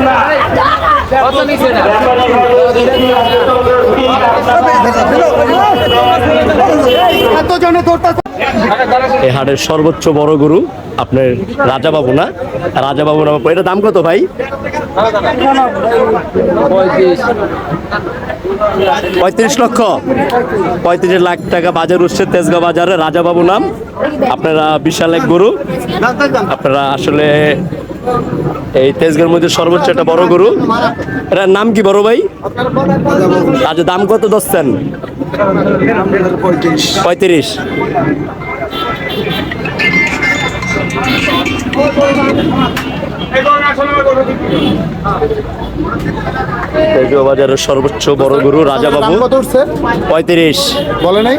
না এই হাটের সর্বোচ্চ বড় গুরু আপনার রাজাবাবু না? রাজাবাবু নামে এটা দাম কত ভাই? পঁয়ত্রিশ লক্ষ। পঁয়ত্রিশ লাখ টাকা বাজার উঠছে তেজগাঁও বাজারে। রাজাবাবু নাম। আপনারা বিশাল এক গরু। আপনারা আসলে এই তেজগাঁর মধ্যে সর্বোচ্চ একটা বড় গরু। এটার নাম কি বড় ভাই? আচ্ছা দাম কত দশছেন পঁয়ত্রিশ। বাজারের সর্বোচ্চ বড় গরু কত উঠছে? পঁয়ত্রিশ। বলে নাই?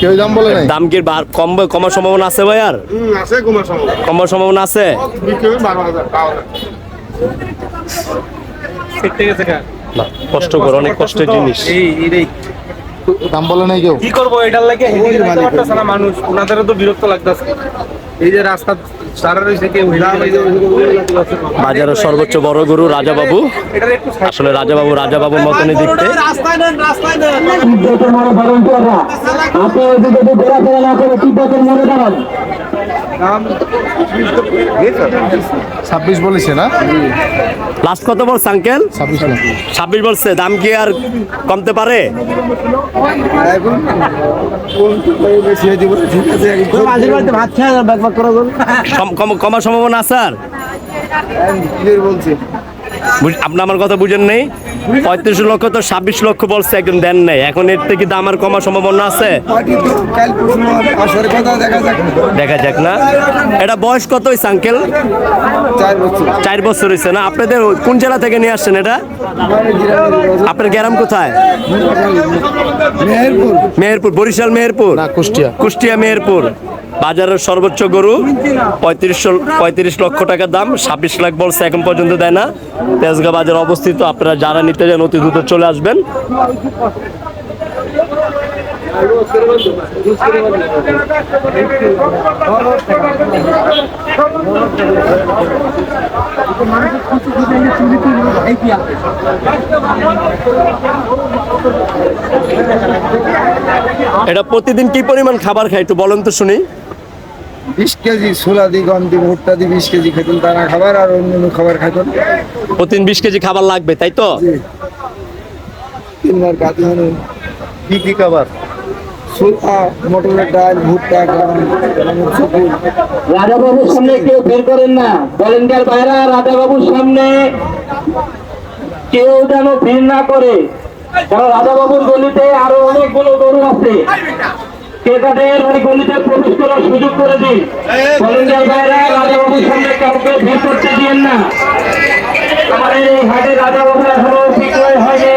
কেউ দাম বলে নাই? দাম কি কম কমার সম্ভাবনা আছে ভাই আর আছে কুমার সম্ভব কমার সম্ভাবনা আছে? বিক্রি হবে বারো হাজার না, কষ্ট করে অনেক কষ্টের জিনিস। দাম বলে নাই কেউ? কি করব এটার লাগে মানুষ। ওনাদেরও তো বিরক্ত লাগতেছে। এই যে রাস্তা বাজারের সর্বোচ্চ বড় গরু রাজাবাবু এটার একটু আসলে মতনই দেখতে মনে ঘোরাফেরা না করে তিব্বতের মনে দাঁড়ান ছাব্বিশ বলেছে না লাস্ট কত বলছে আঙ্কেল ছাব্বিশ ছাব্বিশ বলছে দাম কি আর কমতে পারে কম- কম- কমার সম্ভাবনা আছে আর? বুঝ- আপনি আমার কথা বুঝেন নেই? পঁয়ত্রিশ লক্ষ তো ছাব্বিশ লক্ষ বলছে একদম দেন নাই। এখন এর থেকে দাম আর কমার সম্ভাবনা আছে? দেখা যাক। না। এটা বয়স কত হয়েছে আঙ্কেল? চার বছর। হয়েছে না? আপনাদের কোন জেলা থেকে নিয়ে আসছেন এটা? আপনার গ্রাম কোথায়? মেহেরপুর বরিশাল মেহেরপুর? না কুষ্টিয়া। কুষ্টিয়া মেহেরপুর। বাজারের সর্বোচ্চ গরু পঁয়ত্রিশ পঁয়ত্রিশ লক্ষ টাকা দাম, ছাব্বিশ লাখ বলছে, এখন পর্যন্ত দেয় না। তেজগাঁ বাজার অবস্থিত, আপনারা যারা নিতে যান, অতি দ্রুত চলে আসবেন। এটা প্রতিদিন কি পরিমাণ খাবার খায়, একটু বলেন তো শুনি। বিশ কেজি ছোলা দি গম দি ভুট্টা দি বিশ কেজি খেতেন তারা খাবার আর অন্য অন্য খাবার খাইতেন প্রতিদিন বিশ কেজি খাবার লাগবে তাই তো? তিনবার মানে কি কি খাবার? ছোলা মটরের ডাল ভুট্টা গম রাজাবাবুর সামনে কেউ বের করেন না। ভলেন্টিয়ার ভাইরা রাজাবাবুর সামনে কেউ যেন ভিড় না করে। কারণ রাজাবাবুর গলিতে আরও অনেকগুলো গরু আছে। ক্রেতাদের ওই গলিতে প্রবেশ করার সুযোগ করে দিন। রাজাবাবুর সামনে কাউকে ভিড় করতে দিয়েন না। আমাদের এই হাটে এখনও হয়নি।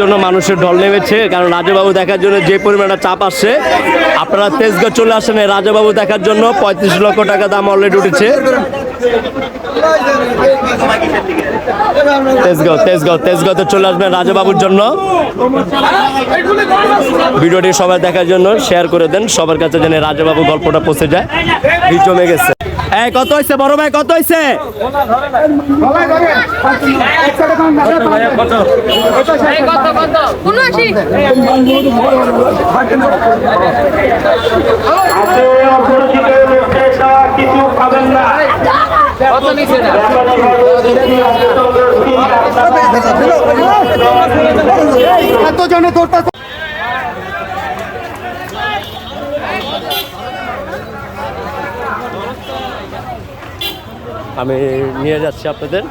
জন্য মানুষের ঢল নেমেছে, কারণ রাজাবাবু দেখার জন্য যে পরিমাণটা চাপ আসছে, আপনারা তেজগাঁ চলে আসেন রাজাবাবু দেখার জন্য। পঁয়ত্রিশ লক্ষ টাকা দাম অলরেডি উঠেছে। তেজগাঁও তেজগাঁও তেজগাঁতে চলে আসবেন রাজাবাবুর জন্য। ভিডিওটি সবাই দেখার জন্য শেয়ার করে দেন, সবার কাছে এই রাজাবাবু গল্পটা পৌঁছে যায়। ভিড় জমে গেছে। এই কত হয়েছে বড় ভাই, কত হয়েছে? এটা কিছু খাবেন না। এত জনে তোরটা আমি নিয়ে যাচ্ছি আপনাদের।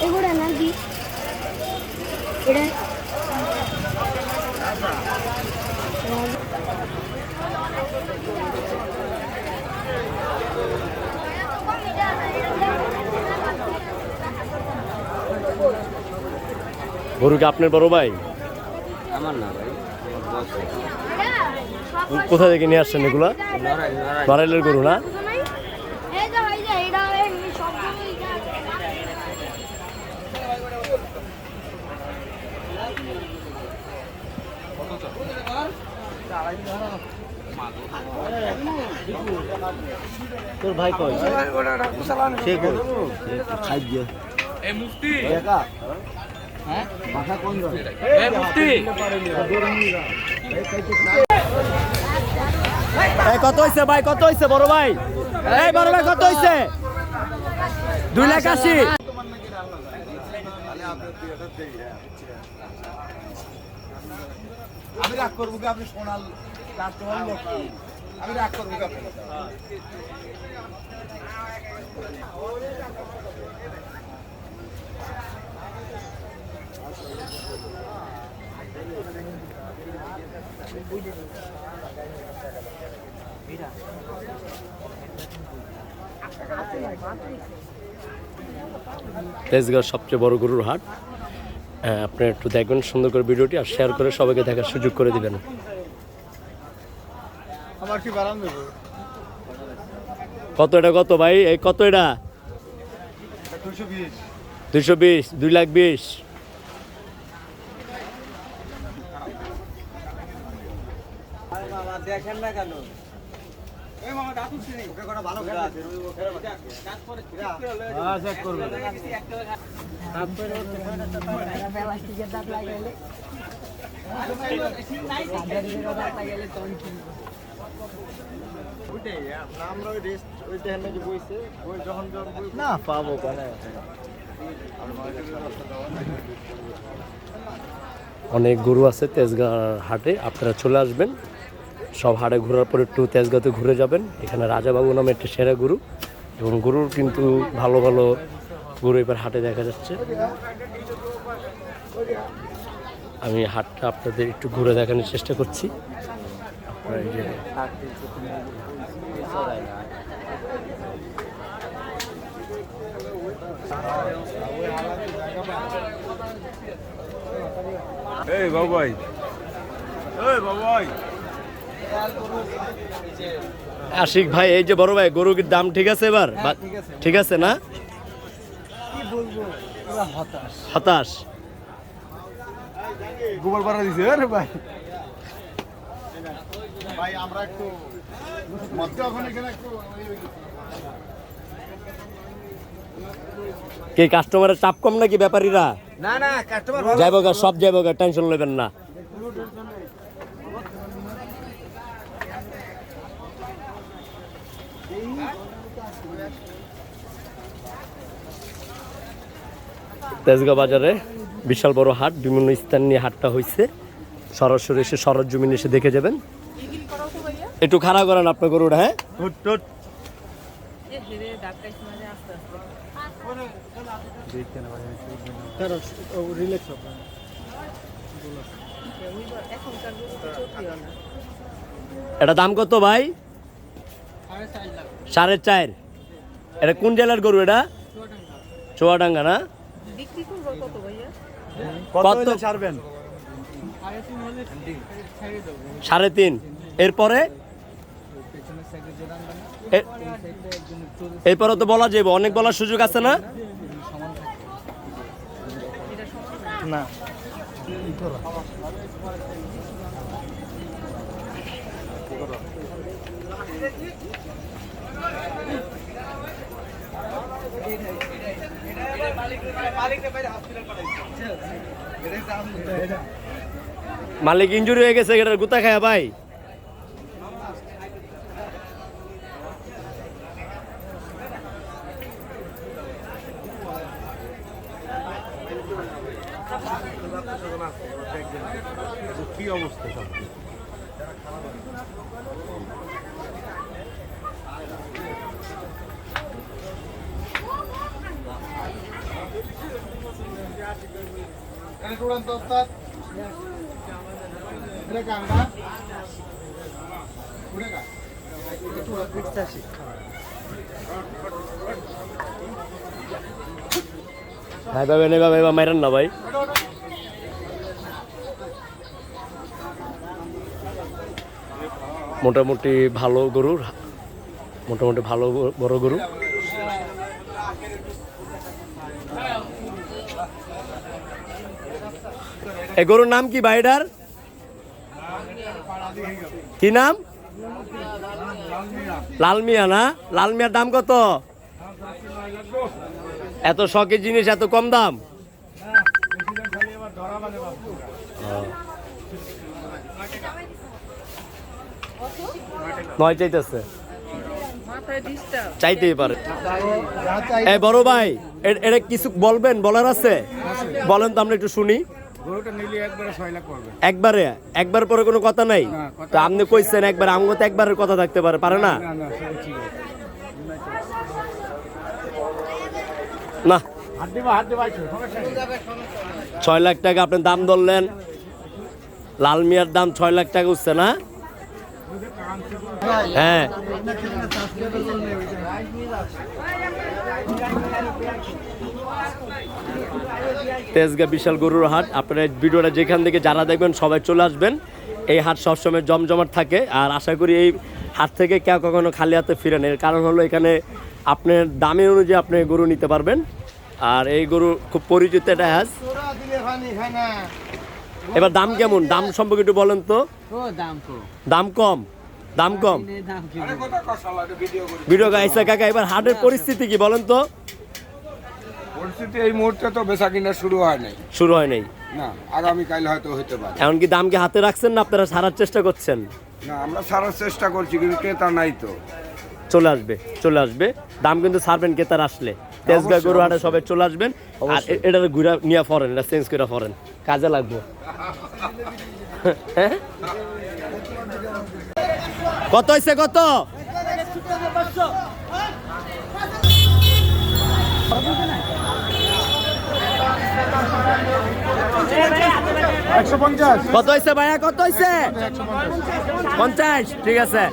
এগুলো না দি এটা গরু কি আপনার বড় ভাই? আমার না ভাই কোথা থেকে নিয়ে আসছেন এগুলা? বারাইলের গরু না এই যে এই যে এটা এমনি সব তোর ভাই সে কই? খাদ্য এই কত হইছে ভাই? কত হইছে বড় ভাই? এই বড় ভাই কত হইছে? দুই লাখ আশি। আমি রাগ করব কি? আপনি সোনাল কাস্টমার লোক আমি রাগ করব কি আপনি তেজগাঁও সবচেয়ে বড় গরুর হাট। হ্যাঁ, আপনি একটু দেখবেন সুন্দর করে ভিডিওটি আর শেয়ার করে সবাইকে দেখার সুযোগ করে দিবেন। আমার কি বাড়ান দেবো কত এটা কত ভাই? এই কত এটা? দুশো বিশ। দুই লাখ বিশ। দেখেন না কেন? না পাবো কেন? অনেক গরু আছে তেজগাঁ হাটে আপনারা চলে আসবেন। সব হাটে ঘোরার পর একটু তেজগাঁতে ঘুরে যাবেন। এখানে রাজাবাবু নামে একটা সেরা গুরু এবং গুরুর কিন্তু ভালো ভালো গুরু এবার হাটে দেখা যাচ্ছে। আমি হাটটা আপনাদের একটু ঘুরে দেখানোর চেষ্টা করছি। এই বাবাই এই বাবাই আশিক ভাই এই যে বড় ভাই গরুর দাম ঠিক আছে এবার? ঠিক আছে। না? হতাশ। গোবর বাড়া দিছে আরে ভাই। আমরা একটু কে কাস্টমারের চাপ কম নাকি ব্যাপারীরা? না না কাস্টমার যাইব সব যাইব টেনশন নেবেন না। তেজগাঁও বাজারে বিশাল বড় হাট বিভিন্ন স্থান নিয়ে হাটটা হয়েছে সরাসরি এসে সরজ জমিন এসে দেখে যাবেন। একটু খাড়া করেন আপনার গরুটা হ্যাঁ? এটা দাম কত ভাই? সাড়ে চার। এটা কোন জেলার গরু এটা? চুয়াডাঙ্গা না? কত ছাড়বেন? সাড়ে তিন। এরপরে? এ- এরপরে তো বলা যাবে অনেক বলার সুযোগ আছে না? না। মালিক ইঞ্জুরি হয়ে গেছে গুতা খায় ভাই। पाणी कुडून तोपतात पुढे का अंडा पुढे মাইরান না ভাই। মোটামুটি ভালো গরুর, মোটামুটি ভালো বড় গরু। এ গরুর নাম কি ভাইডার কি নাম? লাল মিয়া না? লাল মিয়ার দাম কত? এত শখের জিনিস এত কম দাম? নয় চাইতেছে। চাইতেই পারে। এ বড় ভাই এটা কিছু বলবেন? বলার আছে। বলেন তো আমরা একটু শুনি। গরুটা নিলে একবারে লাখ একবারে? একবার পরে কোনো কথা নাই? তো আপনি কইছেন একবার আমগো তো একবারের কথা থাকতে পারে পারে না? না ছয় লাখ টাকা আপনি দাম ধরলেন। লাল মিয়ার দাম ছয় লাখ টাকা উঠছে না? হ্যাঁ। তেজগা বিশাল গরুর হাট। আপনারা এই ভিডিওটা যেখান থেকে যারা দেখবেন সবাই চলে আসবেন। এই হাট সবসময় জমজমাট থাকে আর আশা করি এই হাট থেকে কেউ কখনো খালি হাতে ফিরেন এর কারণ হলো এখানে আপনার দামের অনুযায়ী আপনি গরু নিতে পারবেন। আর এই গরু খুব পরিচিত এটা হ্যাজ এবার দাম কেমন? দাম সম্পর্কে একটু বলেন তো। দাম কম। দাম কম? ভিডিও গাইসা কাকা এবার হাটের পরিস্থিতি কি বলেন তো? পরিস্থিতি এই মুহূর্তে তো বেচা কিনা শুরু হয় নাই। শুরু হয় নাই। না আগামীকাল হয়তো হতে পারে। এমনকি দাম কি হাতে রাখছেন না আপনারা সারার চেষ্টা করছেন? না আমরা সারার চেষ্টা করছি কিন্তু ক্রেতা নাই তো। চলে আসবে চলে আসবে। দাম কিন্তু ছাড়বেন ক্রেতার আসলে। তেজগা গরু হাটে সবাই চলে আসবেন। আর এ- এটার ঘুরা নিয়ে ফরেন এটা চেঞ্জ করে ফরেন। কাজে লাগবো। হ্যাঁ? কত হয়েছে কত? কত হয়েছে ভাইয়া? কত হয়েছে পঞ্চাশ ঠিক আছে।